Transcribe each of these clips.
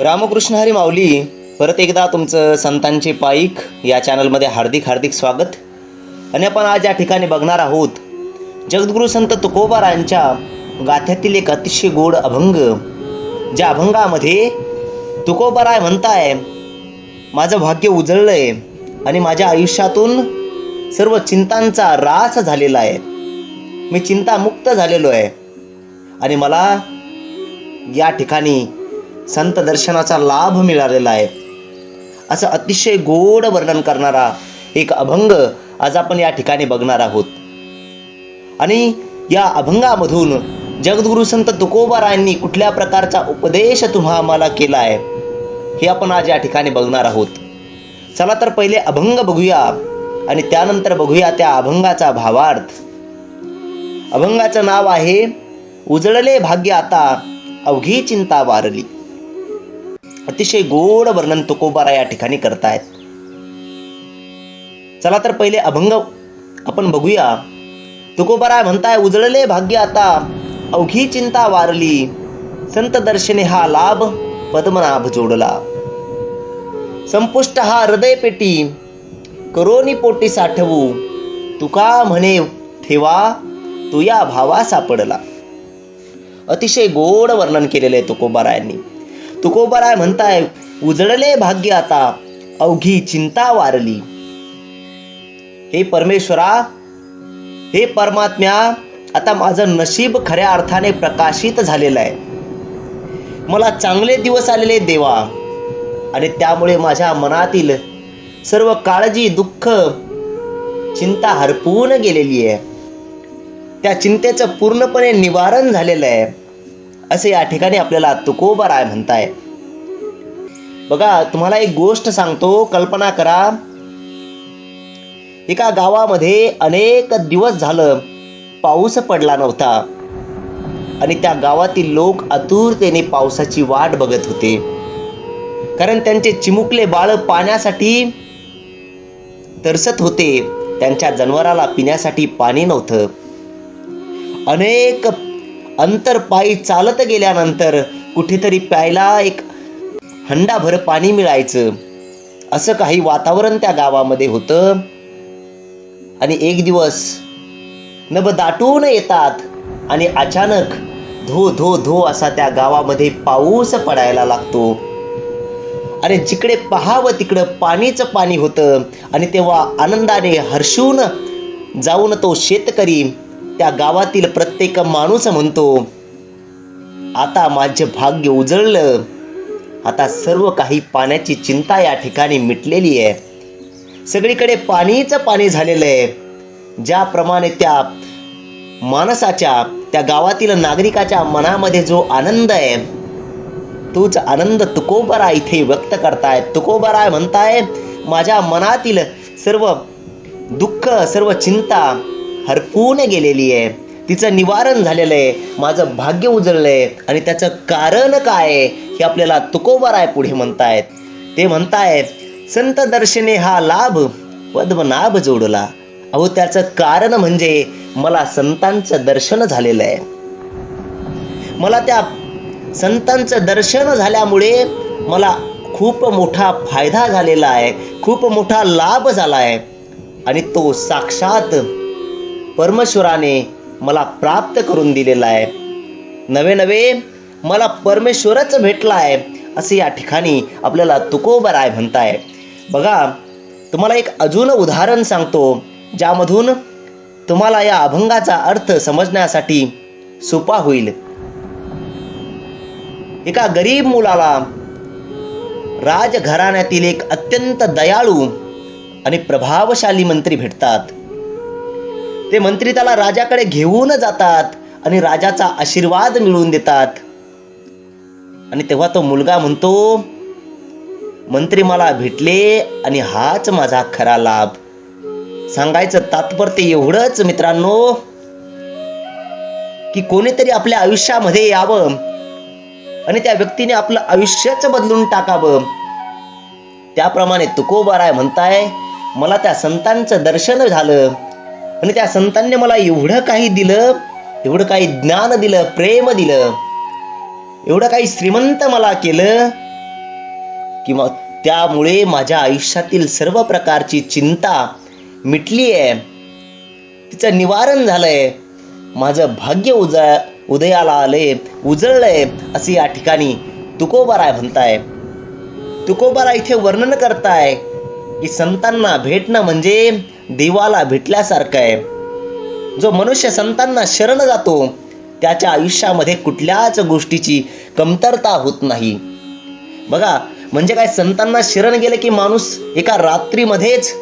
रामकृष्ण हरी माऊली परत एकदा तुमचं संतांचे पाईक या चॅनलमध्ये हार्दिक हार्दिक स्वागत. आणि आपण आज या ठिकाणी बघणार आहोत जगद्गुरू संत तुकोबारांच्या गाथ्यातील एक अतिशय गोड अभंग ज्या अभंगामध्ये तुकोबाराय म्हणताय माझं भाग्य उजळलंय आणि माझ्या आयुष्यातून सर्व चिंतांचा रास झालेला आहे. मी चिंतामुक्त झालेलो आहे. आणि मला या ठिकाणी संत दर्शनाचा लाभ मिळालेला आहे. असं अतिशय गोड वर्णन करणारा एक अभंग आज आपण या ठिकाणी बघणार आहोत. आणि या अभंगामधून जगद्गुरु संत तुकोबारायांनी कुठल्या प्रकारचा उपदेश तुम्हा आम्हाला केला आहे हे आपण आज या ठिकाणी बघणार आहोत. चला तर पहिले अभंग बघूया आणि त्यानंतर बघूया त्या अभंगाचा भावार्थ. अभंगाचं नाव आहे उजळले भाग्य आता अवघी चिंता वारली. अतिशय गोड वर्णन तुकोबारा या ठिकाणी करतायत. चला तर पहिले अभंग आपण बघूया. तुकोबारा म्हणताय उजळले भाग्य आता अवघी चिंता वारली. संत दर्शने हा लाभ पद्मनाभ जोडला. संपुष्ट हा हृदय पेटी करोनी पोटी साठवू. तुका म्हणे ठेवा तू या भावा सापडला. अतिशय गोड वर्णन केलेलं आहे तुकोबारायांनी तुकोबराय म्हणताय उजळले भाग्य आता अवघी चिंता वारली. हे परमेश्वरा हे परमात्म्या आता माझं नशीब खऱ्या अर्थाने प्रकाशित झालेलं आहे. मला चांगले दिवस आलेले देवा आणि त्यामुळे माझ्या मनातील सर्व काळजी दुःख चिंता हरपून गेलेली आहे. त्या चिंतेचं पूर्णपणे निवारण झालेलं आहे. असे या ठिकाणी आपल्याला तुकोबाराय म्हणताय. बघा तुम्हाला एक गोष्ट सांगतो कल्पना करा. एका गावामध्ये अनेक दिवस झालं पाऊस पडला नव्हता. आणि त्या गावातील लोक आतुरतेने पावसाची वाट बघत होते. कारण त्यांचे चिमुकले बाळ पाण्यासाठी तरसत होते. त्यांच्या जनावराला पिण्यासाठी पाणी नव्हतं. अनेक अंतर पायी चालत गेल्यानंतर कुठेतरी प्यायला एक हंडाभर पाणी मिळायचं. असं काही वातावरण त्या गावामध्ये होतं. आणि एक दिवस नभ दाटून येतात आणि अचानक धो धो धो असा त्या गावामध्ये पाऊस पडायला लागतो. आणि जिकडे पहावं तिकडं पाणीच पाणी होतं आणि तेव्हा आनंदाने हर्षून जाऊन तो शेतकरी त्या गावातील प्रत्येक माणूस म्हणतो आता माझे भाग्य उजळलं. आता सर्व काही पाण्याची चिंता या ठिकाणी मिटलेली आहे. सगळीकडे पाणीच पाणी झालेलं आहे. ज्याप्रमाणे त्या माणसाच्या त्या गावातील नागरिकाच्या मनामध्ये जो आनंद आहे तोच आनंद तुकोबरा इथे व्यक्त करताय. तुकोबराय म्हणताय माझ्या मनातील सर्व दुःख सर्व चिंता हरपून गेलेली आहे. तिचं निवारण झालेलं आहे. माझं भाग्य उजळलं आहे. आणि त्याचं कारण काय आहे हे आपल्याला तुकोबाराय पुढे म्हणतायत. ते म्हणतायत संत दर्शने हा लाभ पद्मनाभ जोडला. अहो त्याचं कारण म्हणजे मला संतांचं दर्शन झालेलं आहे. मला त्या संतांचं दर्शन झाल्यामुळे मला खूप मोठा फायदा झालेला आहे. खूप मोठा लाभ झाला आहे. आणि तो साक्षात परमेश्वराने मला प्राप्त करून दिलेला आहे. नवे नवे मला परमेश्वरच भेटला आहे असे या ठिकाणी आपल्याला तुकोबर आहे म्हणताय. बघा तुम्हाला एक अजून उदाहरण सांगतो ज्यामधून तुम्हाला या अभंगाचा अर्थ समजण्यासाठी सोपा होईल. एका गरीब मुलाला राजघराण्यातील एक अत्यंत दयाळू आणि प्रभावशाली मंत्री भेटतात. ते मंत्री त्याला राजाकडे घेऊन जातात आणि राजाचा आशीर्वाद मिळवून देतात. आणि तेव्हा तो मुलगा म्हणतो मंत्री मला भेटले आणि हाच माझा खरा लाभ. सांगायचं तात्पर्य एवढंच मित्रांनो की कोणीतरी आपल्या आयुष्यामध्ये यावं आणि त्या व्यक्तीने आपलं आयुष्यच बदलून टाकावं. त्याप्रमाणे तुकोबाराय म्हणताय मला त्या संतांचं दर्शन झालं. आणि त्या संतांनी मला एवढं काही दिलं एवढं काही ज्ञान दिलं प्रेम दिलं एवढं काही श्रीमंत मला केलं किंवा त्यामुळे माझ्या आयुष्यातील सर्व प्रकारची चिंता मिटली आहे तिचं निवारण झालंय माझं भाग्य उजळ उदयाला आले उजळलंय असे या ठिकाणी तुकोबाराय म्हणताय. तुकोबारा इथे वर्णन करताय की संतांना भेटणं म्हणजे देवाला भेटल्यासारखं आहे. जो मनुष्य संतांना शरण जातो त्याच्या आयुष्यामध्ये कुठल्याच गोष्टीची कमतरता होत नाही. बघा म्हणजे काय संतांना शरण गेलं की माणूस एका रात्रीमध्येच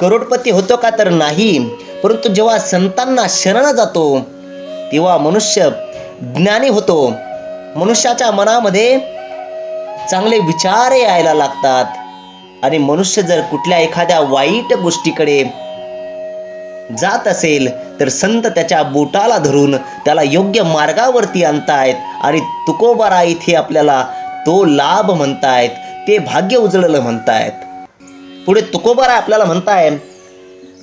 करोडपती होतो का तर नाही. परंतु जेव्हा संतांना शरण जातो तेव्हा मनुष्य ज्ञानी होतो. मनुष्याच्या मनामध्ये चांगले विचार यायला लागतात. आणि मनुष्य जर कुठल्या एखाद्या वाईट गोष्टीकडे जात असेल तर संत त्याच्या बोटाला धरून त्याला योग्य मार्गावरती आणतायत आणि तुकोबारा इथे आपल्याला तो लाभ म्हणतायत ते भाग्य उजळलं म्हणतायत. पुढे तुकोबारा आपल्याला म्हणताय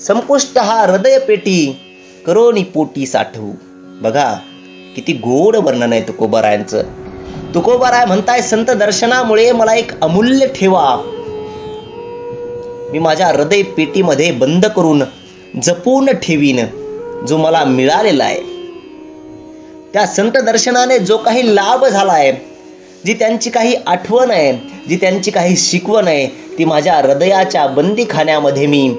संपुष्ट हा हृदय पेटी करोनी पोटी साठवू. बघा किती गोड वर्णन आहे तुकोबारायांचं. तुकोबाराय म्हणताय संत दर्शनामुळे मला एक अमूल्य ठेवा. मी माझ्या हृदय पेटीमध्ये बंद करून जपून ठेवीन जो मला मिळालेला आहे. त्या संत दर्शनाने जो काही लाभ झाला आहे जी त्यांची काही आठवण आहे जी त्यांची काही शिकवण आहे ती माझ्या हृदयाच्या बंदीखान्यामध्ये मी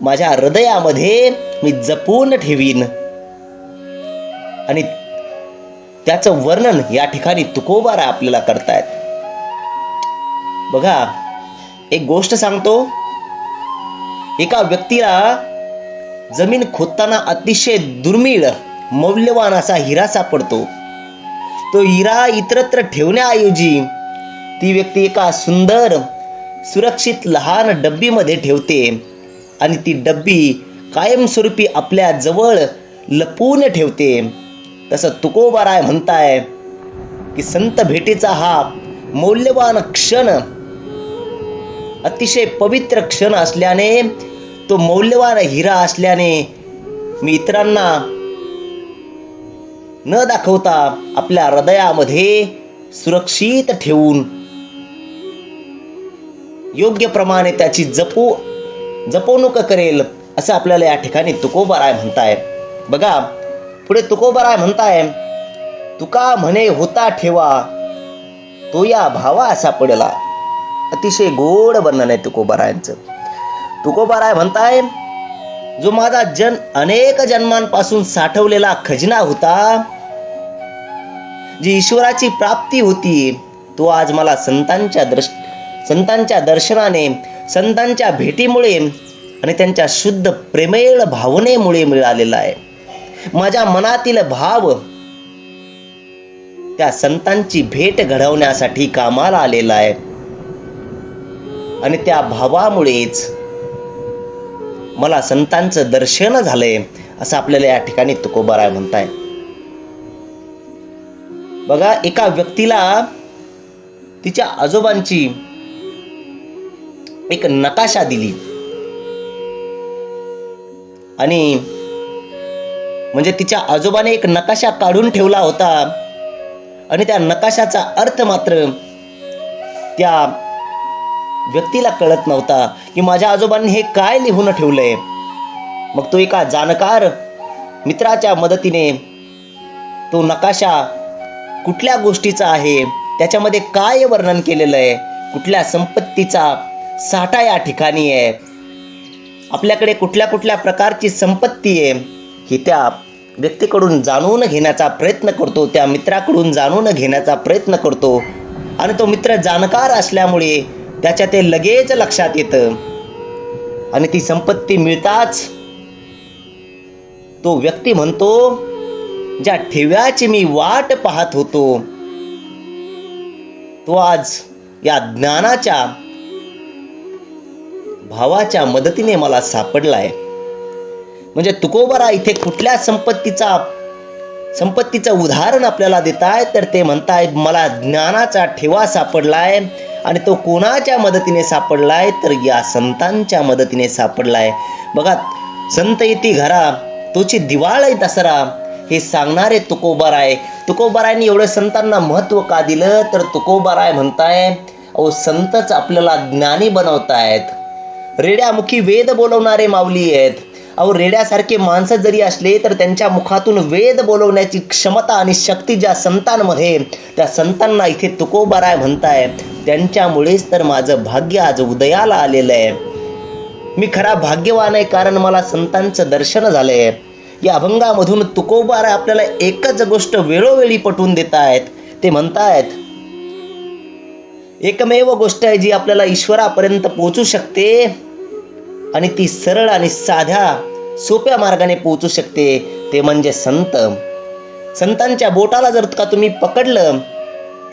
माझ्या हृदयामध्ये मी जपून ठेवीन. आणि त्याचं वर्णन या ठिकाणी तुकोबारा आपल्याला करतायत. बघा एक गोष्ट सांगतो. एका व्यक्तीला जमीन खोदताना अतिशय दुर्मिळ मौल्यवान असा हिरा सापडतो. तो हिरा इतरत्र ठेवण्याऐवजी ती व्यक्ती एका सुंदर सुरक्षित लहान डब्बीमध्ये ठेवते आणि ती डब्बी कायमस्वरूपी आपल्या जवळ लपवून ठेवते. तसं तुकोबाराय म्हणताय की संत भेटीचा हा मौल्यवान क्षण अतिशय पवित्र क्षण असल्याने तो मौल्यवान हिरा असल्याने मी इतरांना न दाखवता आपल्या हृदयामध्ये सुरक्षित ठेवून योग्य प्रमाणे त्याची जपू जपवणूक करेल असं आपल्याला या ठिकाणी तुकोबाराय म्हणताय. बघा पुढे तुकोबाराय म्हणताय तुका म्हणे होता ठेवा तो या भावा असा पडला. अतिशय गोड वर्णन आहे तुकोबारायांचं. तुकोबाराय म्हणताय जो माझा जन अनेक जन्मांपासून साठवलेला खजिना होता जी ईश्वराची प्राप्ती होती तो आज मला संतांच्या दर्श संतांच्या दर्शनाने संतांच्या भेटीमुळे आणि त्यांच्या शुद्ध प्रेमेळ भावनेमुळे मिळालेला आहे. माझ्या मनातील भाव त्या संतांची भेट घडवण्यासाठी कामाला आलेला आहे. आणि त्या भावामुळेच मला संतांचं दर्शन झालंय असं आपल्याला या ठिकाणी तुकोबाराय म्हणताय. बघा एका व्यक्तीला तिच्या आजोबांची एक नकाशा दिली. आणि म्हणजे तिच्या आजोबाने एक नकाशा काढून ठेवला होता. आणि त्या नकाशाचा अर्थ मात्र त्या व्यक्तीला कळत नव्हता की माझ्या आजोबांनी हे काय लिहून ठेवलंय. मग तो एका जाणकार मित्राच्या मदतीने तो नकाशा कुठल्या गोष्टीचा आहे त्याच्यामध्ये काय वर्णन केलेलं आहे कुठल्या संपत्तीचा साठा या ठिकाणी आहे आपल्याकडे कुठल्या कुठल्या प्रकारची संपत्ती आहे ही त्या व्यक्तीकडून जाणून घेण्याचा प्रयत्न करतो त्या मित्राकडून जाणून घेण्याचा प्रयत्न करतो. आणि तो मित्र जाणकार असल्यामुळे त्याच्या ते लगेच लक्षात येतं. आणि ती संपत्ती मिळताच तो व्यक्ती म्हणतो ज्या ठेव्याची मी वाट पाहत होतो तो आज या ज्ञानाच्या भावाच्या मदतीने मला सापडलाय. म्हणजे तुकोबारा इथे कुठल्या संपत्तीचा संपत्तीचं उदाहरण आपल्याला देत आहे तर ते म्हणतायत मला ज्ञानाचा ठेवा सापडलाय आणि तो कोणाच्या मदतीने सापडलाय? तर या संतांच्या मदतीने सापडलाय. बघा संत येती घरा तुझी दिवाळ दसरा. हे सांगणारे तुकोबाराय. तुकोबारायने एवढं संतांना महत्त्व का दिलं? तर तुकोबाराय म्हणताय अहो संतच आपल्याला ज्ञानी बनवतायत. रेड्यामुखी वेद बोलवणारे माऊली आहेत. अहो रेड्यासारखे माणसं जरी असले तर त्यांच्या मुखातून वेद बोलवण्याची क्षमता आणि शक्ती ज्या संतांमध्ये त्या संतांना इथे तुकोबाराय म्हणताय. त्यांच्यामुळेच तर माझं भाग्य आज उदयाला आलेलं आहे. मी खरा भाग्यवान आहे कारण मला संतांचं दर्शन झालंय. या अभंगामधून तुकोबाराय आपल्याला एकच गोष्ट वेळोवेळी पटवून देत आहेत ते म्हणतायत एकमेव गोष्ट आहे जी आपल्याला ईश्वरापर्यंत पोहोचू शकते आणि ती सरळ आणि साध्या सोप्या मार्गाने पोहोचू शकते ते म्हणजे संत. संतांच्या बोटाला जर का तुम्ही पकडलं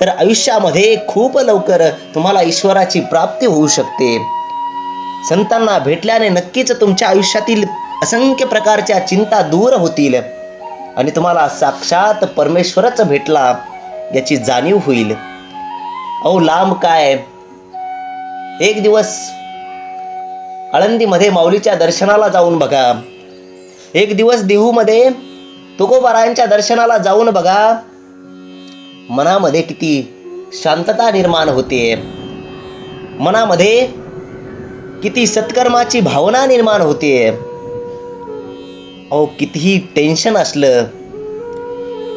तर आयुष्यामध्ये खूप लवकर तुम्हाला ईश्वराची प्राप्ती होऊ शकते. संतांना भेटल्याने नक्कीच तुमच्या आयुष्यातील असंख्य प्रकारच्या चिंता दूर होतील आणि तुम्हाला साक्षात परमेश्वरच भेटला याची जाणीव होईल. अहो लांब काय? एक दिवस आळंदीमध्ये माऊलीच्या दर्शनाला जाऊन बघा. एक दिवस देहूमध्ये तुकोबारायांच्या दर्शनाला जाऊन बघा. मनामध्ये किती शांतता निर्माण होते. मनामध्ये किती सत्कर्माची भावना निर्माण होते. अहो कितीही टेन्शन असलं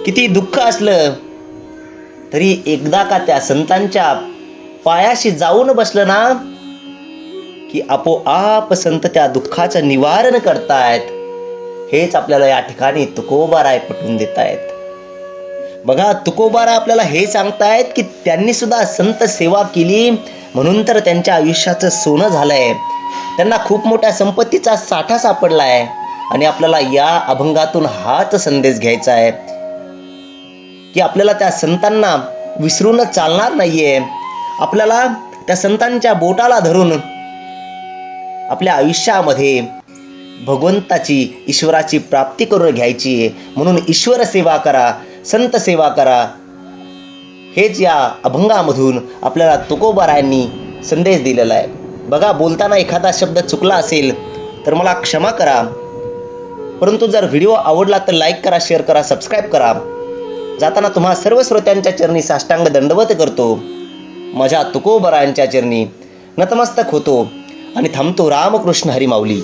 किती दुःख असलं तरी एकदा का त्या संतांच्या पायाशी जाऊन बसलं ना की आपोआप संत त्या दुःखाचं निवारण करतायत. हेच आपल्याला या ठिकाणी तुकोबाराय पटवून देत आहेत बघा तुकोबारा आपल्याला हे सांगतायत की त्यांनी सुद्धा संत सेवा केली म्हणून तर त्यांच्या आयुष्याचं सोनं झालंय. त्यांना खूप मोठ्या संपत्तीचा साठा सापडलाय आणि आपल्याला या अभंगातून हाच संदेश घ्यायचा आहे. की आपल्याला त्या संतांना विसरून चालणार नाहीये. आपल्याला त्या संतांच्या बोटाला धरून आपल्या आयुष्यामध्ये भगवंताची ईश्वराची प्राप्ती करून घ्यायची आहे. म्हणून ईश्वर सेवा करा संत सेवा करा. हेच या अभंगामधून आपल्याला तुकोबारायांनी संदेश दिलेला आहे. बघा बोलताना एखादा शब्द चुकला असेल तर मला क्षमा करा. परंतु जर व्हिडिओ आवडला तर लाईक करा शेअर करा सबस्क्राईब करा. जाताना तुम्हा सर्व श्रोत्यांच्या चरणी साष्टांग दंडवत करतो. माझ्या तुकोबरायांच्या चरणी नतमस्तक होतो. आणि थांबतो रामकृष्ण हरिमाऊली